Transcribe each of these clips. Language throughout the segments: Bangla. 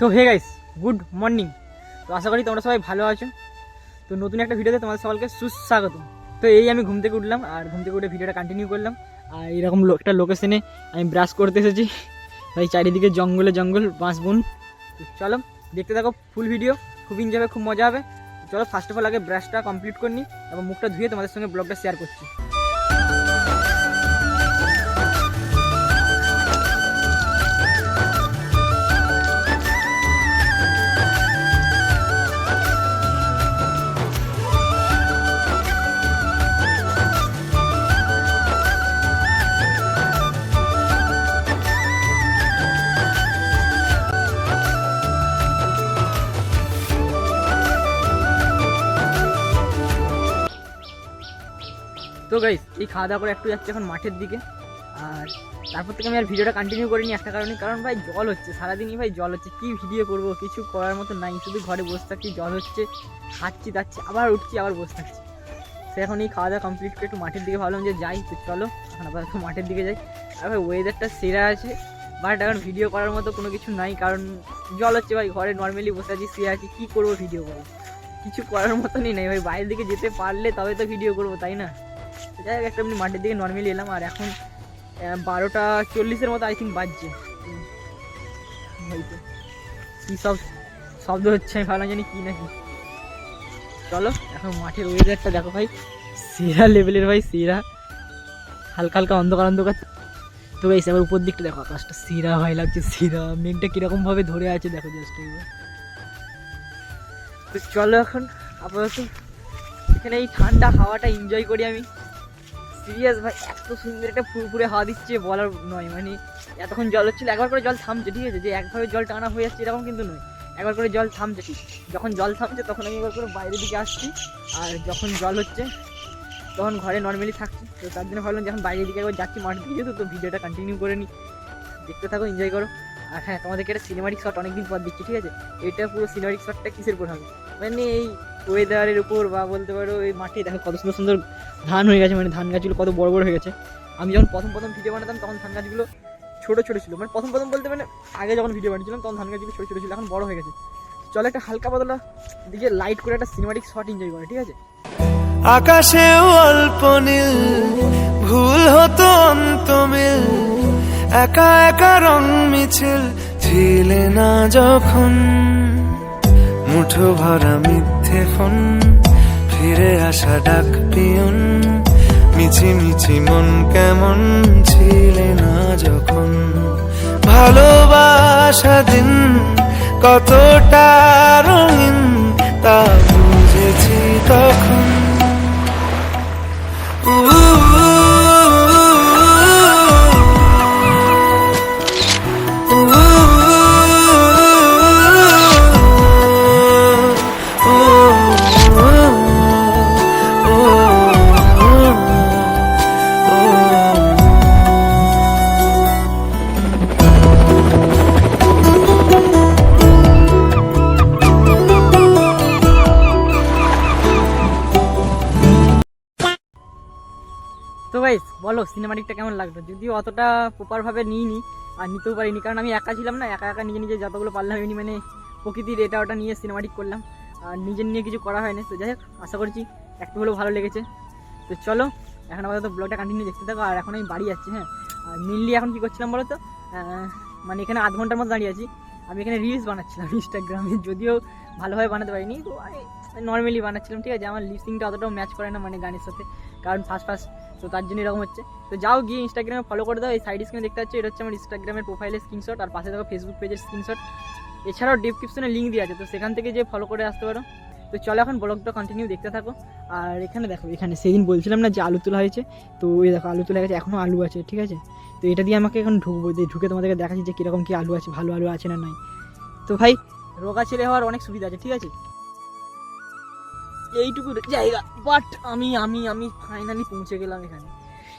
তো হে গাইস গুড মর্নিং তো আশা করি তোমরা সবাই ভালো আছো। তো নতুন একটা ভিডিওতে তোমাদের সকলকে সুস্বাগত তো এই আমি ঘুম থেকে উঠলাম, আর ঘুম থেকে উঠে ভিডিওটা কন্টিনিউ করলাম। আর এরকম একটা লোকেশনে আমি ব্রাশ করতে এসেছি। ভাই, চারিদিকে জঙ্গলে জঙ্গল, বাঁশ বন। চলো, দেখতে থাকো ফুল ভিডিও খুব এনজয় হবে, খুব মজা হবে। চলো ফার্স্ট অফ অল আগে ব্রাশটা কমপ্লিট করে নিই এবং মুখটা ধুয়ে তোমাদের সঙ্গে ব্লগটা শেয়ার করছি। এই খাওয়া দাওয়া করে একটু যাচ্ছে এখন মাঠের দিকে। আর তারপর থেকে আমি আর ভিডিওটা কন্টিনিউ করিনি একটা কারণে কারণ ভাই জল হচ্ছে, সারাদিনই ভাই জল হচ্ছে। কি ভিডিও করব? কিছু করার মতো নাই, শুধু ঘরে বসে থাকছি, জল হচ্ছে, খাচ্ছি যাচ্ছি আবার উঠছি, আবার বসে থাকছি। সে এখন এই খাওয়া দাওয়া কমপ্লিট করে একটু মাঠের দিকে ভাবলাম যে যাই, তো চলো, এখন আপাতত মাঠের দিকে যাই। আর ভাই ওয়েদারটা সেরা আছে বাট এখন ভিডিও করার মতো কোনো কিছু নাই, কারণ জল হচ্ছে ভাই, ঘরে নর্মালি বসে আছি, শুয়ে আছি, কী করব ভিডিও করব? কিছু করার মতনই নেই ভাই, বাইরের দিকে যেতে পারলে তবে তো ভিডিও করব, তাই না? যাই হোক, একটা এমনি মাঠের দিকে নর্মালি এলাম, আর এখন বারোটা চল্লিশের মতো আই থিঙ্ক বাজছে। হুম। এই তো কী সব শব্দ হচ্ছে, আমি ভাবলাম জানি কী নাকি। চলো, এখন মাঠের ওয়েদারটা দেখো ভাই। সেরা লেভেলের ভাই, সেরা। হালকা হালকা অন্ধকার অন্ধকার। তো ভাই এবার উপর দিকটা দেখো, আকাশটা সেরা ভাই লাগছে, সেরা। মেঘটা কীরকমভাবে ধরে আছে, দেখো জাস্ট তো চলো এখন, আপাতত এখানে এই ঠান্ডা হাওয়াটা এনজয় করি আমি। সিরিয়াস ভাই, এত সুন্দর একটা ফুরফুরে হাওয়া দিচ্ছে বলার নয় মানে এতক্ষণ জল হচ্ছিল, একবার করে জল থামছে, ঠিক আছে? যে একভাবে জল টানা হয়ে যাচ্ছে এরকম কিন্তু নয়। একবার করে জল থামছে, ঠিক। যখন জল থামছে তখন আমি একবার করে বাইরের দিকে আসছি, আর যখন জল হচ্ছে, তখন ঘরে নর্মালি থাকছি। তো তার জন্য ভাবলাম যখন বাইরের দিকে একবার যাচ্ছি মাঠ যেহেতু, তো ভিডিওটা কন্টিনিউ করে নিই। দেখতে থাকো এনজয় করো। আর হ্যাঁ তোমাদেরকে একটা সিনেমাটিক শট অনেকদিন পর দিচ্ছি, ঠিক আছে? এটা পুরো সিনেমাটিক শটটা কিসের উপর হবে মানে এই ওয়েদারের উপর বা বলতে পারো এই মাঠে দেখো কত সুন্দর সুন্দর ধান হয়ে গেছে মানে ধান গাছগুলো কত বড় বড় হয়ে গেছে। আমি যখন প্রথম প্রথম ভিডিও বানাতাম, তখন ধান গাছগুলো ছোটো ছোটো ছিল। মানে প্রথম প্রথম বলতে মানে আগে যখন ভিডিও বানিয়েছিলাম, তখন ধান গাছগুলো ছোটো ছোটো ছিল, এখন বড় হয়ে গেছে। চলো একটা হালকা পাতলা দিকে লাইট করে একটা সিনেমাটিক শট এনজয় করে, ঠিক আছে? আকাশে অল্প নীল, ভুল হতো অন্ত মিল একা একা রং মিছিল, ছিলে না যখন। মুঠো ভরা মিথ্যে ফোন, ফিরে আসা ডাক পিয়ন। মিছি মিছি মন কেমন ছিলে না যখন? ভালোবাসা দিন কতটা রঙিন, তা সিনেমাটিকটা কেমন লাগল যদিও অতটা প্রপারভাবে নিইনি, আর নিতেও পারিনি। কারণ আমি একা ছিলাম না, একা একা নিজে নিজে যতগুলো পারলাম এমনি মানে প্রকৃতির এটা ওটা নিয়ে সিনেমাটিক করলাম। আর নিজের নিয়ে কিছু করা হয়নি, তো যাই হোক, আশা করছি একটু হলেও ভালো লেগেছে। তো চলো, এখন আপাতত ব্লগটা কন্টিনিউ দেখতে থাকো, আর এখন আমি বাড়ি যাচ্ছি হ্যাঁ। আর মেনলি এখন কী করছিলাম বলো তো? মানে এখানে আধ ঘণ্টার মতো দাঁড়িয়ে আছি। আমি এখানে রিলস বানাচ্ছিলাম ইনস্টাগ্রামে যদিও ভালোভাবে বানাতে পারিনি, তো নর্মালি বানাচ্ছিলাম, ঠিক আছে? আমার লিপসিংটা অতটাও ম্যাচ করে না মানে গানের সাথে। কারণ ফার্স্ট ফার্স্ট তো তার জন্য এরকম হচ্ছে। তো যাও গিয়ে ইনস্টাগ্রামে ফলো করে দাও। এই সাইড স্ক্রিনে দেখতে পাচ্ছ, এটা হচ্ছে আমার ইনস্টাগ্রামের প্রোফাইলের স্ক্রিনশট আর পাশে দেখো ফেসবুক পেজের স্ক্রিনশট এছাড়াও ডিসক্রিপশনে লিঙ্ক দেওয়া আছে, তো সেখান থেকে যে ফলো করে আসতে পারো। তো চলো এখন ব্লগটা কন্টিনিউ দেখতে থাকো। আর এখানে দেখো, এখানে সেদিন বলছিলাম না যে আলু তোলা হয়েছে, তো এই দেখো আলু তোলা গেছে এখনও আলু আছে, ঠিক আছে? তো এটা দিয়ে আমাকে এখন ঢুকবো দিয়ে ঢুকে তোমাদেরকে দেখাচ্ছি যে কীরকম কী আলু আছে, ভালো আলু আছে না নাই। তো ভাই, রোগা ছেলে হওয়ার অনেক সুবিধা আছে, ঠিক আছে? এইটুকু জায়গা। বাট আমি আমি আমি ফাইনালি পৌঁছে গেলাম এখানে।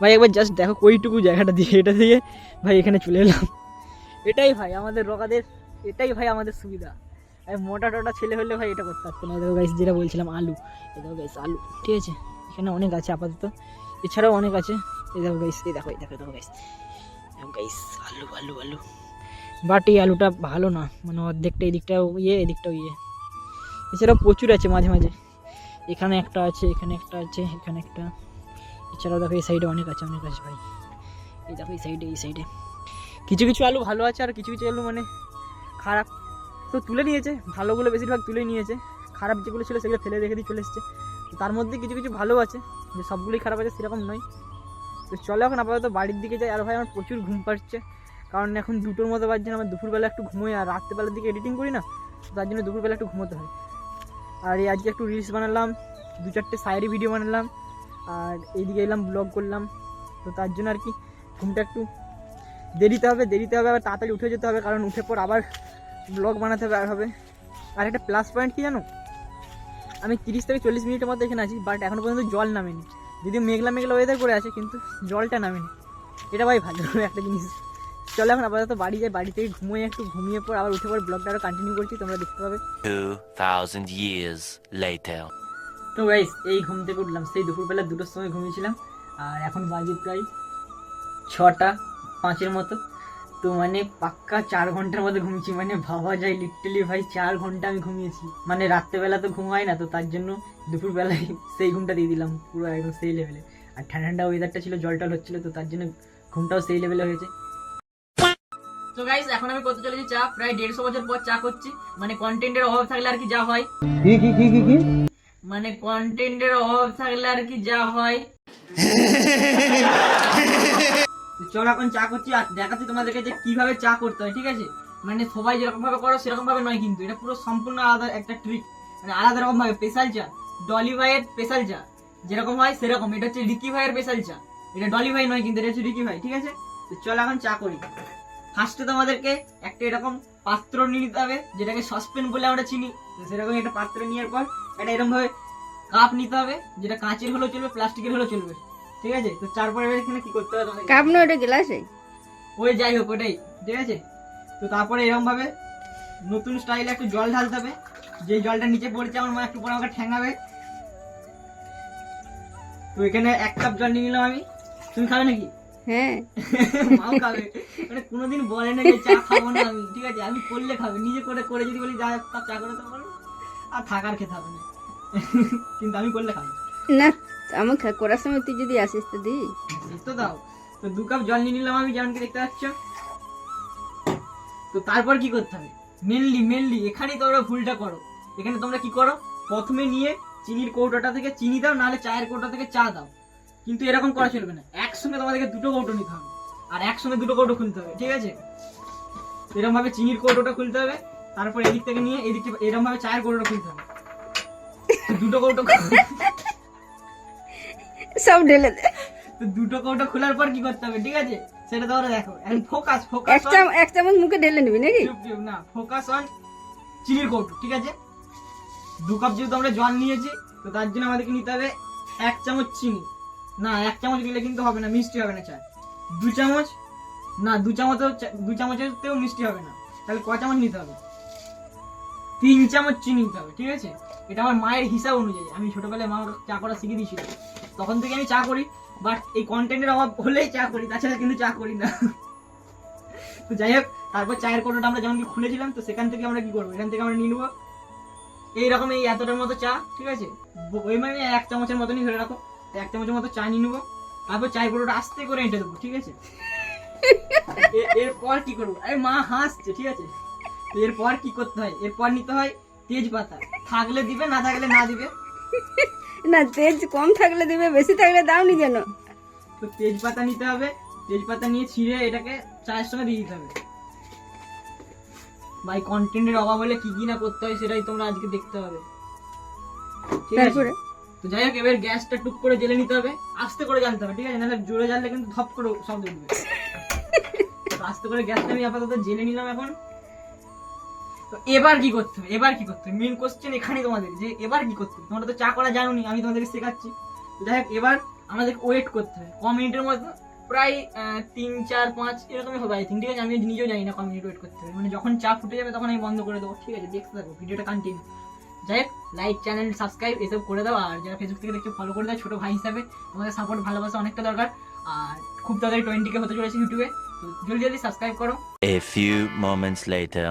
ভাই, একবার জাস্ট দেখো ওইটুকু জায়গাটা দিয়ে, এটা দিয়ে ভাই এখানে চলে এলাম। এটাই ভাই আমাদের রকাদের এটাই ভাই আমাদের সুবিধা। আর মোটা টোটা ছেলে হলে ভাই এটা করতে পারতো না। দেখো গাইস যেটা বলছিলাম, আলু। এই দেখো গাইস আলু। ঠিক আছে? এখানে অনেক আছে আপাতত। এছাড়াও অনেক আছে। এই দেখো গাইস এই দেখো এই দেখো দেখো গাইস গাইস আলু আলু আলু। বাট এই আলুটা ভালো না। মানে অর্ধেকটা এদিকটাও ইয়ে এদিকটাও ইয়ে। এছাড়াও প্রচুর আছে মাঝে মাঝে। এখানে একটা আছে, এখানে একটা আছে, এখানে একটা। এছাড়াও দেখো এই সাইডে অনেক আছে অনেক আছে ভাই। এই দেখো এই সাইডে এই সাইডে কিছু কিছু আলু ভালো আছে আর কিছু কিছু আলু মানে খারাপ। তো তুলে নিয়েছে, ভালোগুলো বেশিরভাগ তুলে নিয়েছে। খারাপ যেগুলো ছিল সেগুলো ফেলে রেখে দিয়ে চলে এসছে। তার মধ্যে কিছু কিছু ভালো আছে, যে সবগুলোই খারাপ আছে সেরকম নয়। তো চলো এখন আপাতত বাড়ির দিকে যাই। আর ভাই, আমার প্রচুর ঘুম পাচ্ছে। কারণ এখন দুটোর মতো বাজছে আমার দুপুরবেলা একটু ঘুমোই আর রাত্রেবেলার দিকে এডিটিং করি না তার জন্য দুপুরবেলা একটু ঘুমোতে হয়। আর এই আজকে একটু রিলস বানালাম, দু চারটে সাইডে ভিডিও বানালাম, আর এইদিকে এলাম ব্লগ করলাম। তো তার জন্য আর কি ঘুমটা একটু দেরিতে হবে দেরিতে হবে, আবার তাড়াতাড়ি উঠে যেতে হবে, কারণ উঠে পর আবার ব্লগ বানাতে হবে, আর হবে। আর একটা প্লাস পয়েন্ট কি জানো? আমি তিরিশ থেকে চল্লিশ মিনিটের মধ্যে এখানে আছি বাট এখনও পর্যন্ত জল নামেনি। যদিও মেঘলা মেঘলা ওয়েদার করে আছে, কিন্তু জলটা নামেনি। এটা ভাই ভালো একটা জিনিস। চলো এখন আপাতত বাড়ি যাই বাড়ি থেকে ঘুমিয়ে একটু ঘুমিয়ে পর আবার উঠে পর ব্লগটা আরও কন্টিনিউ করছি তোমরা দেখতে পাবে। 2,000 years later. তো গাইস এই ঘুম থেকে উঠলাম সেই দুপুরবেলা দুটোর সময় ঘুমিয়েছিলাম আর এখন বাজে প্রায় ছটা পাঁচের মতো। তো মানে পাক্কা চার ঘণ্টার মধ্যে ঘুমিয়েছি মানে ভাবা যায় লিটারালি ভাই চার ঘণ্টা আমি ঘুমিয়েছি। মানে রাত্রেবেলা তো ঘুম হয় না তো তার জন্য দুপুরবেলায় সেই ঘুমটা দিয়ে দিলাম পুরো একদম সেই লেভেলে আর ঠান্ডা ঠান্ডা ওয়েদারটা ছিল জল টল হচ্ছিল তো তার জন্য ঘুমটাও সেই লেভেলে হয়েছে। তো গাইস এখন আমি করতে চলেছি চা। প্রায় দেড়শো বছর পর চা করছি। মানে কন্টেন্টের অভাব থাকলে আর কি যা হয়। মানে কন্টেন্টের অভাব থাকলে আর কি যা হয়। চল এখন চা করছি আর দেখাচ্ছি তোমাদেরকে যে কীভাবে চা করতে হয় ঠিক আছে? মানে সবাই যেরকম ভাবে করো সেরকম ভাবে নয় কিন্তু। এটা পুরো সম্পূর্ণ আলাদা একটা ট্রিক মানে আলাদা রকম ভাবে স্পেশাল চা। ডলি ভাইয়ের স্পেশাল চা। যেরকম হয় সেরকম। এটা হচ্ছে রিকি ভাইয়ের স্পেশাল চা। এটা ডলি ভাই নয় কিন্তু এটা হচ্ছে রিকি ভাই ঠিক আছে? তো চল এখন চা করি। ফার্স্টে তোমাদেরকে একটা এরকম পাত্র নিয়ে নিতে হবে যেটাকে সসপেন বলে আমরা চিনি। তো সেরকম একটা পাত্র নেওয়ার পর একটা এরকম ভাবে কাপ নিতে হবে যেটা কাঁচের হলেও চলবে প্লাস্টিকের হলেও চলবে। ঠিক আছে? তো তারপরে এখানে কি করতে হবে কাপ না ওটা গ্লাসে? ওই যাই হোক ওটাই। ঠিক আছে? তো তারপরে এরকম ভাবে নতুন স্টাইলে একটু জল ঢালতে হবে। যে জলটা নিচে পড়ছে আমার মা একটু পরে আমাকে ঠ্যাঙাবে তো এখানে এক কাপ জল নিয়ে নিলাম আমি। তুমি খাবে নাকি? হ্যাঁ। মাও খাবে। মানে কোনোদিন বলে না যে চা খাব না আমি ঠিক আছে? আমি করলে খাবে। নিজে করে করে যদি বলি যা চা করে তো বলো। আর থাকার খেতে হবে না। কিন্তু আমি করলে খাবে। না আমি করার সময় তুই যদি আসিস তো দি। তো দাও। তো দু কাপ জল নিয়ে নিলাম আমি যেমনকি দেখতে পাচ্ছ। তো তারপর কি করতে হবে? মেনলি মেনলি এখানেই তোমরা ভুলটা করো। এখানে তোমরা কি করো? প্রথমে নিয়ে চিনির কৌটোটা থেকে চিনি দাও নাহলে চায়ের কৌটা থেকে চা দাও। কিন্তু এরকম করা চলবে না। একসঙ্গে তোমাদেরকে দুটো কৌটো নিতে হবে। আর একসঙ্গে দুটো কৌটো খুলতে হবে ঠিক আছে? এরকম ভাবে চিনির কৌটোটা খুলতে হবে তারপর এদিক থেকে নিয়ে এদিক থেকে এরকম ভাবে চায়ের কৌটোটা খুলতে হবে। দুটো কৌটো সব ঢেলে দে। তো দুটো কৌটো খোলার পর কি করতে হবে ঠিক আছে? সেটা তোমরা দেখো। এখন ফোকাস এক ফোকাস এক চামচ মুখে ঢেলে নিবি নাকি? না ফোকাস অন চিনির কৌটো ঠিক আছে? দু কাপ যেহেতু আমরা জল নিয়েছি তো তার জন্য আমাদেরকে নিতে হবে এক চামচ চিনি। না, এক চামচ দিলে কিন্তু হবে না, মিষ্টি হবে না চা দু চামচ? না, দু চামচেও চা- দু চামচেতেও মিষ্টি হবে না। তাহলে ক চামচ নিতে হবে? তিন চামচ চিনি নিতে হবে, ঠিক আছে? এটা আমার মায়ের হিসাব অনুযায়ী। আমি ছোটবেলায় মা চা করা শিখিয়ে দিয়েছিল। তখন থেকে আমি চা করি বাট এই কন্টেন্টের অভাব হলেই চা করি, তাছাড়া কিন্তু চা করি না। তো যাই হোক, তারপর চায়ের কোটোটা আমরা যেমন কি খুলেছিলাম, তো সেখান থেকে আমরা কি করব? এখান থেকে আমরা নিয়ে নেব। এইরকম এই এতটার মতো চা, ঠিক আছে? ওই মানে এক চামচের মতনই ধরে রাখো। এক চামচের মতো চা নিয়ে নেব। তারপর চায়ের কোটোটা আস্তে করে এঁটে দেবো ঠিক আছে? এরপর কি করব? আরে মা হাসছে ঠিক আছে? এরপর কি করতে হয়? এরপর নিতে হয় তেজপাতা। থাকলে দিবে না থাকলে না দিবে। না তেজ কম থাকলে দিবে বেশি থাকলে দাও নি যেন তো তেজপাতা নিতে হবে তেজপাতা নিয়ে ছিঁড়ে এটাকে চায়ের সঙ্গে দিয়ে দিতে হবে। ভাই কন্টেন্টের অভাব হলে কি কি না করতে হয় সেটাই তোমরা আজকে দেখতে হবে। ঠিক আছে? তো যাই হোক, এবার গ্যাসটা টুক করে জেলে নিতে হবে। আস্তে করে জানতে হবে, ঠিক আছে? নাহলে জোরে জ্বাললে কিন্তু ধপ করে শব্দ উঠবে। আস্তে করে গ্যাসটা আমি আপাতত জেলে নিলাম এখন। তো এবার কি করতে হবে? এবার কি করতে হবে? মেন কোশ্চেন এখানে তোমাদের, যে এবার কি করতে হবে? তোমরা তো চা করা জানো আমি তোমাদেরকে শেখাচ্ছি। যাই হোক, এবার আমাদের ওয়েট করতে হবে। ক মিনিটের মতো প্রায় তিন, চার, পাঁচ, এরকমই হবে আই থিঙ্ক ঠিক আছে? আমি নিজেও জানি না ক মিনিট ওয়েট করতে হবে। মানে যখন চা ফুটে যাবে, তখন আমি বন্ধ করে দেবো। ঠিক আছে, দেখতে থাকো ভিডিওটা কন্টিনিউ যাই হোক লাইক চ্যানেল সাবস্ক্রাইব এসব করে দাও। আর যারা ফেসবুক থেকে দেখছ ফলো করে দাও ছোটো ভাই হিসাবে। তোমাদের সাপোর্ট ভালোবাসা অনেকটা দরকার। আর খুব তাড়াতাড়ি টোয়েন্টি কে হতে চলেছে ইউটিউবে তো জলদি জলদি সাবস্ক্রাইব করো। A few moments later.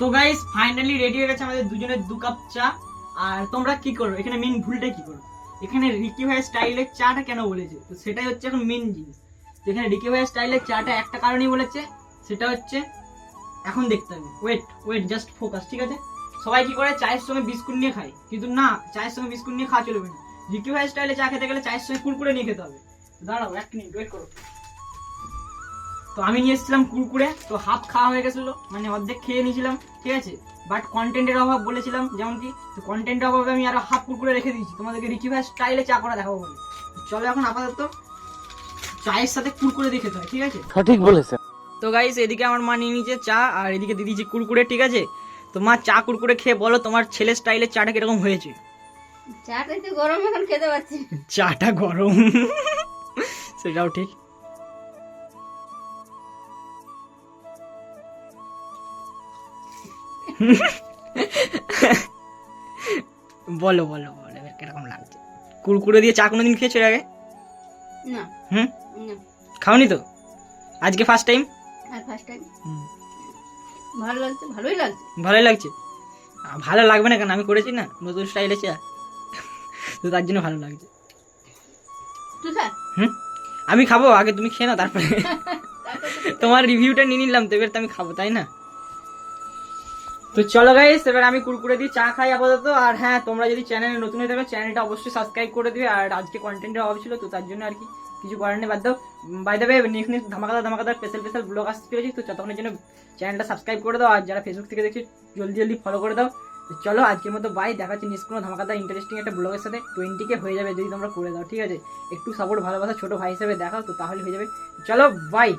তো গাইস ফাইনালি রেডি হয়ে গেছে আমাদের দুজনের দু কাপ চা। আর তোমরা কি করো? এখানে মেন ভুলটা কি করো? এখানে রিকি ভাইয়ের স্টাইলের চাটা কেন বলেছে? তো সেটাই হচ্ছে এখন মেন জিনিস। এখানে রিকি ভাইয়ের স্টাইলের চাটা একটা কারণেই বলেছে, সেটা হচ্ছে এখন দেখতে হবে। ওয়েট ওয়েট জাস্ট ফোকাস ঠিক আছে? সবাই কি করে? চায়ের সঙ্গে বিস্কুট নিয়ে খায়। কিন্তু না, চায়ের সঙ্গে বিস্কুট নিয়ে খাওয়া চলবে না। রিকি ভাইয়ের স্টাইলে চা খেতে গেলে চায়ের সঙ্গে কুরকুরে নিয়ে খেতে হবে। দাঁড়াও, এক মিনিট ওয়েট করো। তো আমি নিয়ে এসেছিলাম কুরকুরে তো হাফ খাওয়া হয়ে গেছিল মানে অর্ধেক খেয়ে নিয়েছিলাম ঠিক আছে? বাট কন্টেন্টের অভাব বলেছিলাম যেমন কি তো কন্টেন্টের অভাবে আমি আরও হাফ কুরকুরে রেখে দিয়েছি। তোমাদেরকে রিকি ভাই স্টাইলে চা করা দেখাবো বলে। তো চলো এখন আপাতত চায়ের সাথে কুরকুরে দেখে খেতে হয় ঠিক আছে? সঠিক বলেছে তো গাইস এদিকে আমার মা নিয়ে নিয়েছে চা আর এদিকে দিয়ে দিয়েছে কুরকুরে ঠিক আছে? তো মা চা কুরকুরে খেয়ে বলো তোমার ছেলের স্টাইলের চাটা কীরকম হয়েছে? চাটা একটু গরম এখন খেতে পাচ্ছি চাটা গরম। সেটাও ঠিক। বলো বলো বলো এবার কীরকম লাগছে? কুরকুরে দিয়ে চা কোনোদিন খেয়েছো এর আগে? না। হুম? খাওনি তো? আজকে ফার্স্ট টাইম আর ফার্স্ট টাইম ভালো লাগছে ভালোই লাগছে। ভালোই লাগছে? ভালো লাগবে না কেন? আমি করেছি না? নতুন স্টাইলে চা তো তার জন্য ভালো লাগছে। হুম? আমি খাব আগে তুমি খেয়ে নাও তারপরে তোমার রিভিউটা নিয়ে নিলাম তো এবার তো আমি খাব তাই না? তো চলো গাইস এবার আমি কুরকুরে দিয়ে চা খাই আপাতত। আর হ্যাঁ তোমরা যদি চ্যানেলে নতুন হয়ে থাকো চ্যানেলটা অবশ্যই সাবস্ক্রাইব করে দিবে। আর আজকে কন্টেন্টের অভাব ছিল, তো তার জন্য আর কি কিছু করার নেই, বাদ দাও। বাই দেবে নেক্সট নেক্সট ধামাকাদার ধামাকাদার স্পেশাল স্পেশাল ব্লগ আসতে চলেছি, তো ততক্ষণের জন্য চ্যানেলটা সাবস্ক্রাইব করে দাও। আর যারা ফেসবুক থেকে দেখছি, জলদি জলদি ফলো করে দাও। তো চলো, আজকের মতো বাই দেখা হচ্ছে নেক্সট কোনো ধামাকাদার ইন্টারেস্টিং একটা ব্লগের সাথে। টোয়েন্টি কে হয়ে যাবে যদি তোমরা করে দাও, ঠিক আছে? একটু সাপোর্ট ভালোবাসা ছোটো ভাই হিসেবে দেখাও, তো তাহলে হয়ে যাবে। চলো বাই